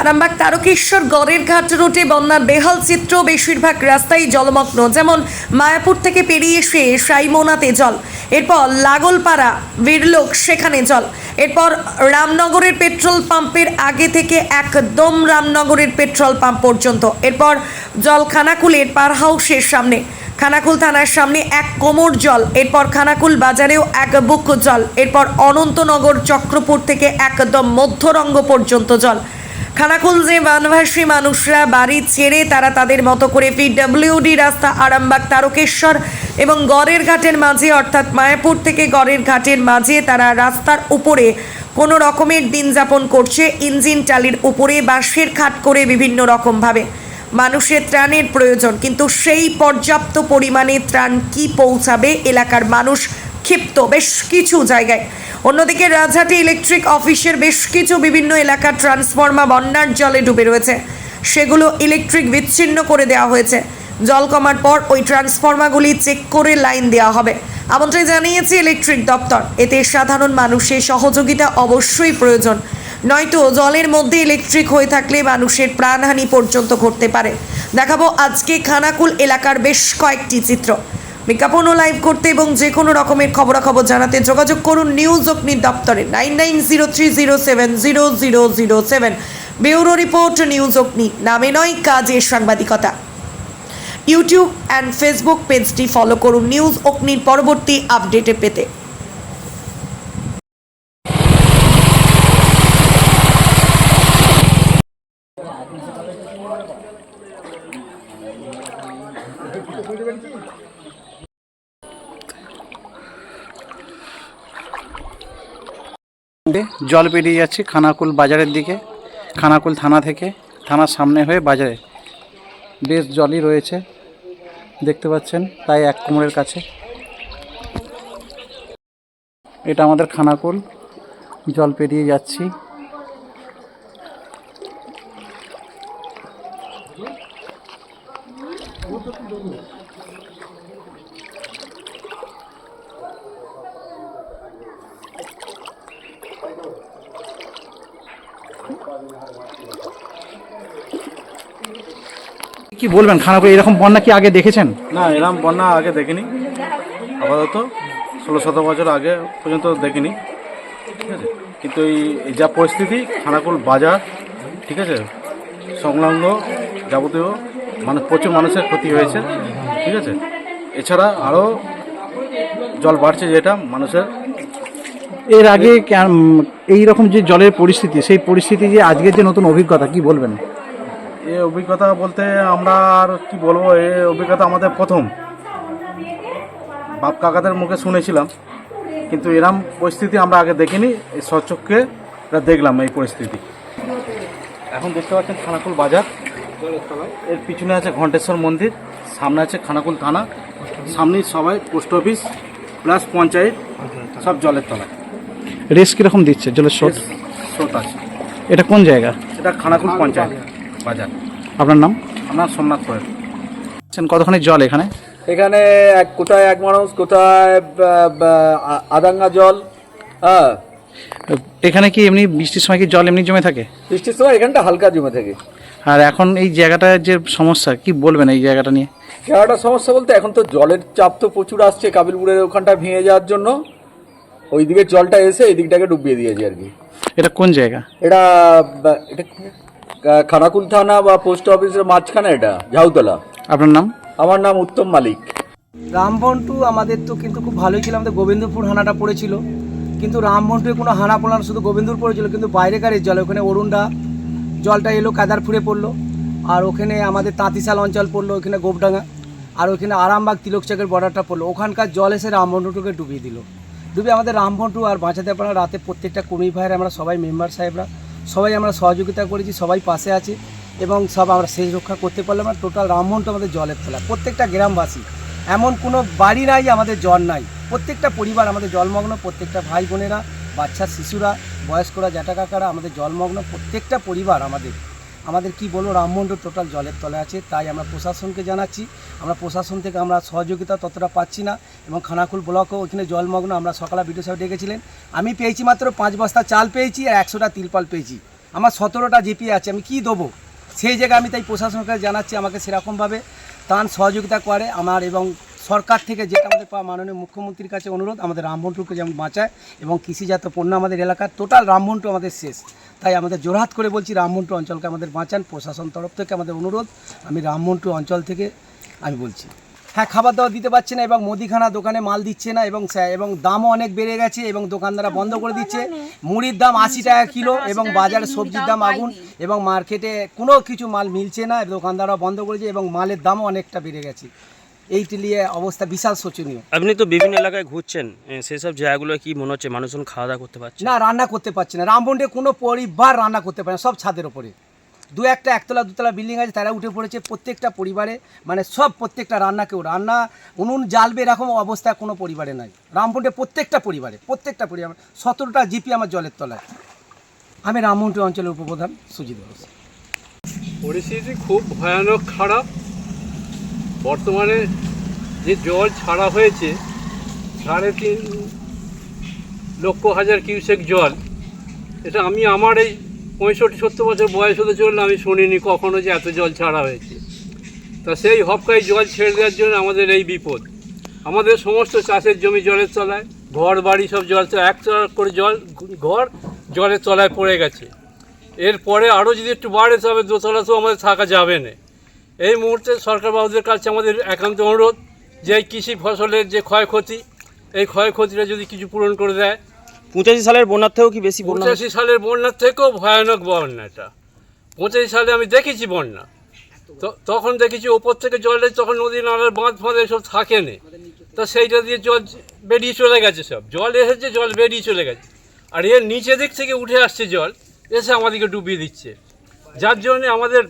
Arambagh Tarakeswar গড়ের ঘাট রুটে বন্যার বেহাল চিত্র, বেশিরভাগ রাস্তাই জলমগ্ন, যেমন মায়াপুর থেকে পেরিয়ে এসে সাইমোনাতে জল। এরপর লাগলপাড়া, বীরলোক, সেখানে জল। এরপর রামনগরের পেট্রোল পাম্পের আগে থেকে একদম রামনগরের পেট্রোল পাম্প পর্যন্ত। এরপর জল খানাকুলের পার হাউসের সামনে। খানাকুল থানার সামনে এক কোমর জল, এরপর খানাকুল বাজারেও এক বুক জল, এরপর অনন্তনগর চক্রপুর থেকে একদম মধ্যরঙ্গ পর্যন্ত জল। খানাকুল যে বানভাসী মানুষরা বাড়ি ছেড়ে তারা তাদের মতো করে পিডব্লিউডি রাস্তা আরামবাগ তারকেশ্বর এবং গড়ের ঘাটের মাঝে, অর্থাৎ মায়াপুর থেকে গড়ের ঘাটের মাঝে, তারা রাস্তার উপরে কোনো রকমের দিন যাপন করছে। ইঞ্জিন টালির উপরে বাঁশের খাট করে বিভিন্ন রকমভাবে। মানুষের ত্রাণের প্রয়োজন। কিন্তু সেই পর্যাপ্ত পরিমাণে ত্রাণ কি পৌঁছাবে এলাকার মানুষ ক্ষিপ্ত বেশ কিছু জায়গায়। অন্যদিকে রাজহাটি ইলেকট্রিক অফিসের বেশ কিছু বিভিন্ন এলাকার ট্রান্সফর্মার বন্যার জলে ডুবে রয়েছে। সেগুলো ইলেকট্রিক বিচ্ছিন্ন করে দেওয়া হয়েছে। জল কমার পর ওই ট্রান্সফর্মারগুলি চেক করে লাইন দেওয়া হবে। এমনটাই জানিয়েছে ইলেকট্রিক দপ্তর। এতে সাধারণ মানুষের সহযোগিতা অবশ্যই প্রয়োজন। নয়তো জলের মধ্যে ইলেকট্রিক হয়ে থাকলে মানুষের প্রাণহানি পর্যন্ত ঘটতে পারে। দেখাবো আজকে খানাকুল এলাকার বেশ কয়েকটি চিত্র। বিজ্ঞাপন ও লাইভ করতে এবং যে কোনো রকমের খবরাখবর জানাতে যোগাযোগ করুন নিউজ অগ্নি দপ্তরে। Nine nine zero three zero seven zero zero zero seven bureau report news Agni. নামে নয় কাজের সাংবাদিকতা। ইউটিউব অ্যান্ড ফেসবুক পেজটি ফলো করুন। নিউজ অগ্নির পরবর্তী আপডেটে পেতে। জল পেরিয়ে যাচ্ছি খানাকুল বাজারের দিকে, খানাকুল থানা থেকে, থানার সামনে হয়ে বাজারে। বেশ জলই রয়েছে, দেখতে পাচ্ছেন, প্রায় এক কোমরের কাছে। এটা আমাদের খানাকুল, জল পেরিয়ে যাচ্ছি। বলবেন? খানাকুল এরকম বন্যা কি আগে দেখেছেন? না এরম বন্যা আগে দেখিনি। আপাতত ষোলো শত বছর আগে পর্যন্ত দেখিনি। ঠিক আছে? কিন্তু এই এই যা পরিস্থিতি খানাকুল বাজার ঠিক আছে? সংলগ্ন যাবতীয় মানে প্রচুর মানুষের ক্ষতি হয়েছে ঠিক আছে? এছাড়া আরও জল বাড়ছে যেটা মানুষের। এর আগে এই রকম যে জলের পরিস্থিতি সেই পরিস্থিতি যে আজকের যে নতুন অভিজ্ঞতা কি বলবেন? এই অভিজ্ঞতা বলতে আমরা আর কি বলব এ অভিজ্ঞতা আমাদের প্রথম। বাপ কাকাদের মুখে শুনেছিলাম কিন্তু এরম পরিস্থিতি আমরা আগে দেখিনি এই স্বচক্ষে এটা দেখলাম এই পরিস্থিতি। এখন দেখতে পাচ্ছেন খানাকুল বাজার। এর পিছনে আছে ঘণ্টেশ্বর মন্দির সামনে আছে খানাকুল থানা সামনেই সবাই পোস্ট অফিস প্লাস পঞ্চায়েত সব জলের তলায় রেস কীরকম দিচ্ছে জলের স্রোত স্রোত আছে। এটা কোন জায়গা? এটা খানাকুল পঞ্চায়েত। বাজার। আপনার নাম? আমার সোমনাথ কোয়েল কতখানি জল এখানে? এখানে এক কোথায় এক মানুষ কোথায় আদাঙ্গা জল হ্যাঁ। এখানে কি এমনি বৃষ্টির সময় কি জল এমনি জমে থাকে? বৃষ্টির সময় এখানটা হালকা জমে থাকে। আর এখন এই জায়গাটার যে সমস্যা কি বলবেন এই জায়গাটা নিয়ে? জায়গাটা সমস্যা বলতে এখন তো জলের চাপ তো প্রচুর আসছে কাবিলপুরের ওখানটা ভেঙে যাওয়ার জন্য। ওই দিকে জলটা এসে এই দিকটাকে ডুবিয়ে দিয়েছে আর কি। এটা কোন জায়গা? এটা এটা খানাকুল থানা বা পোস্ট অফিসের মাঝখানে এটা ঝাউতলা। আপনার নাম? আমার নাম উত্তম মালিক। রামবন্টু আমাদের তো কিন্তু খুব ভালোই ছিল আমাদের গোবিন্দপুর হানাটা পড়েছিল। কিন্তু রামবন্টুয়ে কোনো হানা পড়ল না শুধু গোবিন্দপুর পড়েছিল কিন্তু বাইরেকারের জল। ওখানে অরুণডা জলটা এলো কাদারপুরে পড়ল। আর ওখানে আমাদের তাঁতিশাল অঞ্চল পড়ল ওখানে গোপডাঙ্গা। আর ওখানে আরামবাগ তিলকচাকের বর্ডারটা পড়ল। ওখানকার জল এসে রামবন্টুকে ডুবিয়ে দিল। ডুবে আমাদের রামবন্টু আর বাঁচাতে পারা রাতে প্রত্যেকটা কর্মী ভাইয়ের আমরা সবাই মেম্বার সাহেবরা সবাই আমরা সহযোগিতা করেছি, সবাই পাশে আছে এবং সব আমরা শেষ রক্ষা করতে পারলাম না। টোটাল রামমোহনটা আমাদের জলের তলা প্রত্যেকটা গ্রামবাসী, এমন কোনো বাড়ি নাই, আমাদের জল নাই। প্রত্যেকটা পরিবার, আমাদের জলমগ্ন প্রত্যেকটা ভাই বোনেরা, বাচ্চা শিশুরা, বয়স্করা জ্যাঠা কাকারা আমাদের জলমগ্ন প্রত্যেকটা পরিবার আমাদের আমাদের কি বলব রামমন্ডল টোটাল জলের তলে আছে, তাই আমরা প্রশাসনকে জানাচ্ছি। আমরা প্রশাসন থেকে আমরা সহযোগিতা ততটা পাচ্ছি না এবং খানাকুল ব্লকও ওইখানে জলমগ্ন, আমরা সকালে বিডিও সাহেব ডেকেছিলেন। আমি পেয়েছি মাত্র পাঁচ বস্তা চাল পেয়েছি আর একশোটা তিলপাল পেয়েছি। আমার সতেরোটা জিপি আছে, আমি কি দেবো? সেই জায়গায় আমি তাই প্রশাসনকে জানাচ্ছি আমাকে সেরকমভাবে। তান সহযোগিতা করে আমার এবং সরকার থেকে যেটা আমাদের পাওয়া মাননীয় মুখ্যমন্ত্রীর কাছে অনুরোধ, আমাদের রামবন্টুকে যেমন বাঁচায় এবং কৃষিজাত পণ্য আমাদের এলাকার টোটাল রামবন্টু আমাদের শেষ। তাই আমাদের জোরহাত করে বলছি রামমন্টু অঞ্চলকে আমাদের বাঁচান, প্রশাসন তরফ থেকে আমাদের অনুরোধ, আমি রামমন্টু অঞ্চল থেকে আমি বলছি। হ্যাঁ খাবার দাবার দিতে পারছে না এবং মুদিখানা দোকানে মাল দিচ্ছে না এবং এবং দামও অনেক বেড়ে গেছে এবং দোকানদাররা বন্ধ করে দিচ্ছে। মুড়ির দাম আশি টাকা কিলো এবং বাজারে সবজির দাম আগুন এবং মার্কেটে কোনো কিছু মাল মিলছে না দোকানদাররা বন্ধ করেছে এবং মালের দামও অনেকটা বেড়ে গেছে। এইটি নিয়ে অবস্থা বিশাল শোচনীয়। আপনি তো বিভিন্ন এলাকায় ঘুরছেন সেসব জায়গাগুলো কি মনে হচ্ছে মানুষজন খাওয়া দাওয়া করতে পারছে? না রান্না করতে পারছে না। রামবন্ডে কোনো পরিবার রান্না করতে পারে না সব ছাদের ওপরে। দু একটা একতলা দুতলা বিল্ডিং আছে তারা উঠে পড়েছে প্রত্যেকটা পরিবারে মানে সব প্রত্যেকটা রান্না কেউ রান্না উনুন জ্বালবে এরকম অবস্থা কোনো পরিবারে নাই। রামবন্ডে প্রত্যেকটা পরিবারে প্রত্যেকটা পরিবার সতেরোটা জিপি আমার জলের তলায়। আমি রামমন্ডি অঞ্চলের উপপ্রধান সুজিত ঘোষ পরিস্থিতি খুব ভয়ানক খারাপ। বর্তমানে যে জল ছাড়া হয়েছে, সাড়ে তিন লক্ষ হাজার কিউসেক জল, এটা আমি আমার এই পঁয়ষট্টি সত্তর বছর বয়স হতে চললে আমি শুনিনি কখনো যে এত জল ছাড়া হয়েছে। তা সেই হপকায় জল ছেড়ে দেওয়ার জন্য আমাদের এই বিপদ। আমাদের সমস্ত চাষের জমি জলের তলায়, ঘর, বাড়ি সব জল এক করে জল, ঘর জলের তলায় পড়ে গেছে। এরপরে আরও যদি একটু বাড়ে, তবে দোতলা তো আমাদের থাকা যাবে না। এই মুহূর্তে সরকার বাবুদের কাছে আমাদের একান্ত অনুরোধ যে এই কৃষি ফসলের যে ক্ষয়ক্ষতি এই ক্ষয়ক্ষতিটা যদি কিছু পূরণ করে দেয়। পঁচাশি সালের বন্যার থেকেও কি বেশি বন্যা? পঁচাশি সালের বন্যার থেকেও ভয়ানক বন্যাটা পঁচাশি সালে আমি দেখেছি বন্যা। তো তখন দেখেছি ওপর থেকে জল তখন নদী নালার বাঁধ ফাঁধ এসব থাকে না তা সেইটা দিয়ে জল বেরিয়ে চলে গেছে সব। জল এসেছে জল বেরিয়ে চলে গেছে। আর এর নিচে দিক থেকে উঠে আসছে জল এসে আমাদেরকে ডুবিয়ে দিচ্ছে। যার জন্যে আমাদের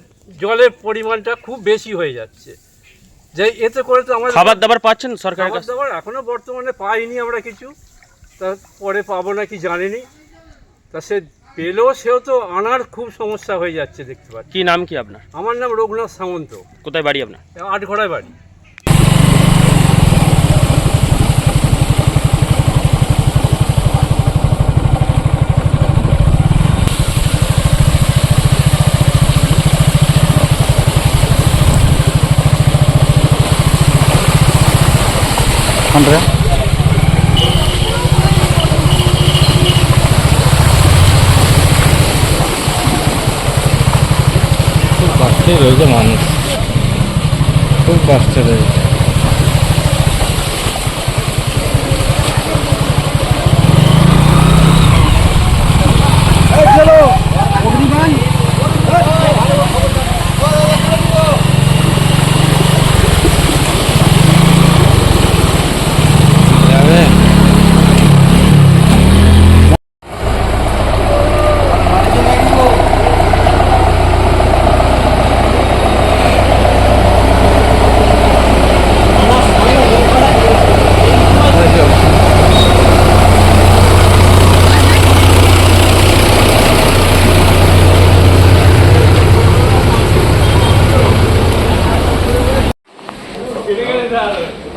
জলের পরিমাণটা খুব বেশি হয়ে যাচ্ছে। যে এতে করে তো আমাদের খাবার দাবার পাচ্ছেন সরকারের খাবার কাছে দাবার এখনও বর্তমানে পাইনি আমরা কিছু। তা পরে পাবো নাকি জানিনি। তা সে পেলেও সেও তো আনার খুব সমস্যা হয়ে যাচ্ছে দেখতে পাচ্ছি। কি নাম কি আপনার? আমার নাম রঘুনাথ সামন্ত। কোথায় বাড়ি আপনার? আটঘড়ায় বাড়ি। আমরা খুব কষ্টে রয়েছে মানুষ খুব কষ্টে রয়েছে যাবে cara.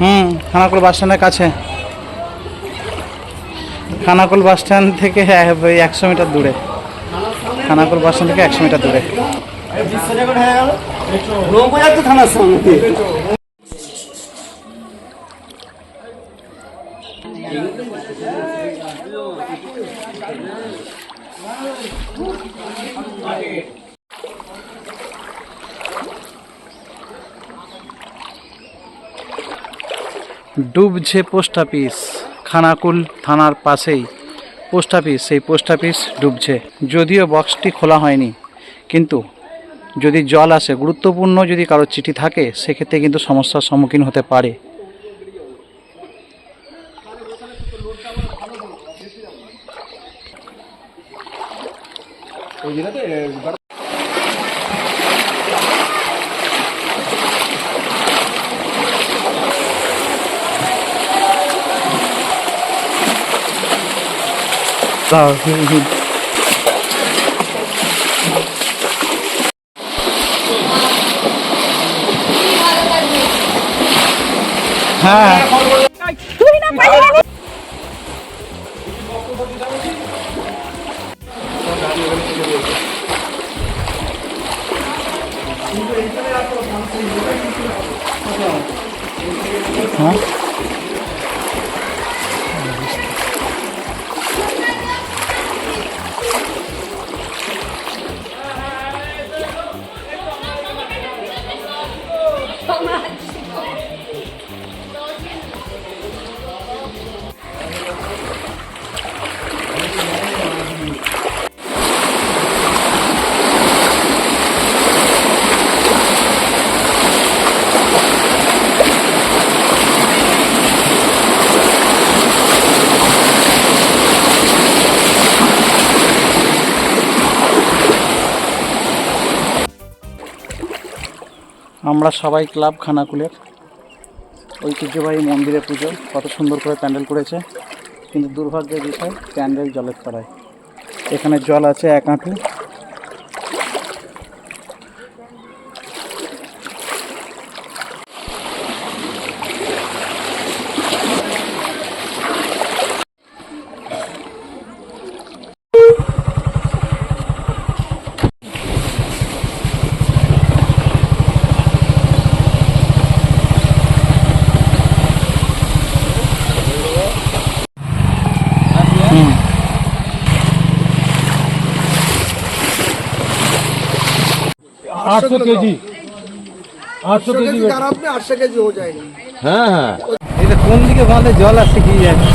হুম খানাকুল বাস স্ট্যান্ডের কাছে। খানাকুল বাস স্ট্যান্ড থেকে একশো মিটার দূরে। খানাকুল বাস স্ট্যান্ড থেকে একশো মিটার দূরে। ডুবছে পোস্ট অফিস। খানাকুল থানার পাশেই পোস্ট অফিস, সেই পোস্ট অফিস ডুবছে। যদিও বক্সটি খোলা হয়নি, কিন্তু যদি জল আসে, গুরুত্বপূর্ণ যদি কারোর চিঠি থাকে, সেক্ষেত্রে কিন্তু সমস্যার সম্মুখীন হতে পারে। হ্যাঁ হ্যাঁ আমরা সবাই ক্লাব খানাকুলের ঐতিহ্যবাহী মন্দিরে পুজো, কত সুন্দর করে প্যান্ডেল করেছে। কিন্তু দুর্ভাগ্যের বিষয়, প্যান্ডেল জলের তলায়। এখানে জল আছে এক হাঁটু आठ सौ के जी आठ सौ के जी হ্যাঁ হ্যাঁ এটা কোন দিকে বাঁধে জল আসছে কি জানি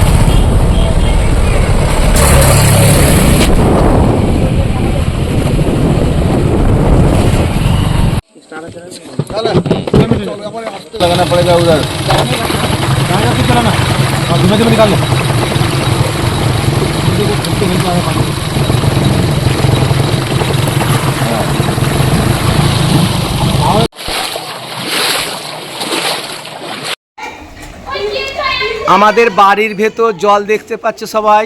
लगाना पड़ेगा उधर चलाना धीमे धीमे निकाल लो আমাদের বাড়ির ভেতর জল দেখতে পাচ্ছে সবাই।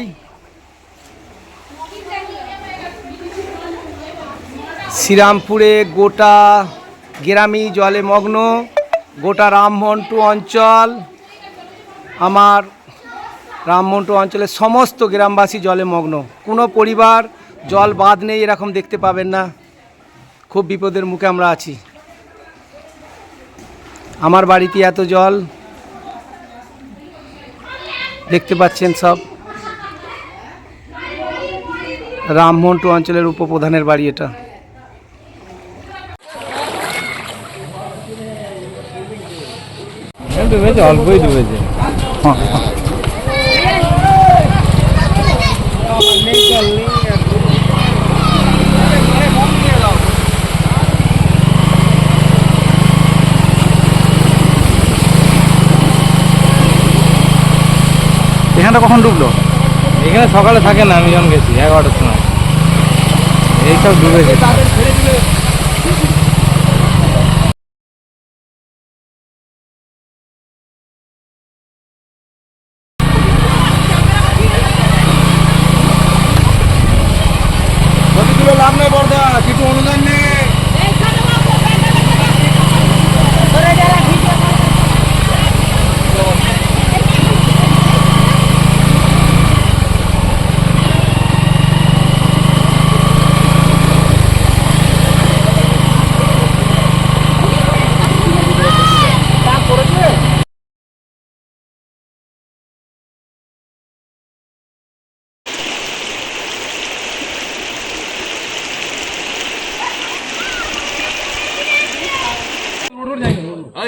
শ্রীরামপুরে গোটা গ্রামই জলে মগ্ন, গোটা রামমন্টু অঞ্চল, আমার রামমন্টু অঞ্চলের সমস্ত গ্রামবাসী জলে মগ্ন। কোনো পরিবার জল বাদ নেই এরকম দেখতে পাবেন না। খুব বিপদের মুখে আমরা আছি। আমার বাড়িতে এত জল। দেখতে পাচ্ছেন সব। রামমন্টু অঞ্চলের উপপ্রধানের বাড়ি এটা। ডুবেছে অল্পই ডুবেছে। এখানটা কখন ডুবলো? এখানে সকালে থাকে না আমি যখন গেছি এগারোটার সময়। এইসব ডুবেছে লাভ?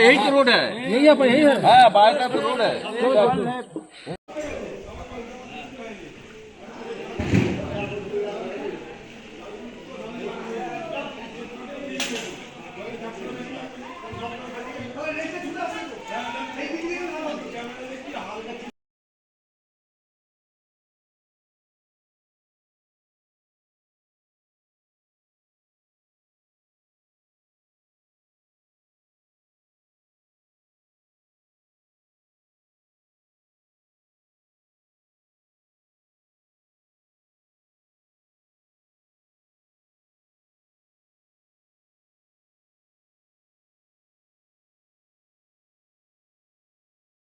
यही तो रोड है। यही है यही है। हाँ बाहर का तो रोड है।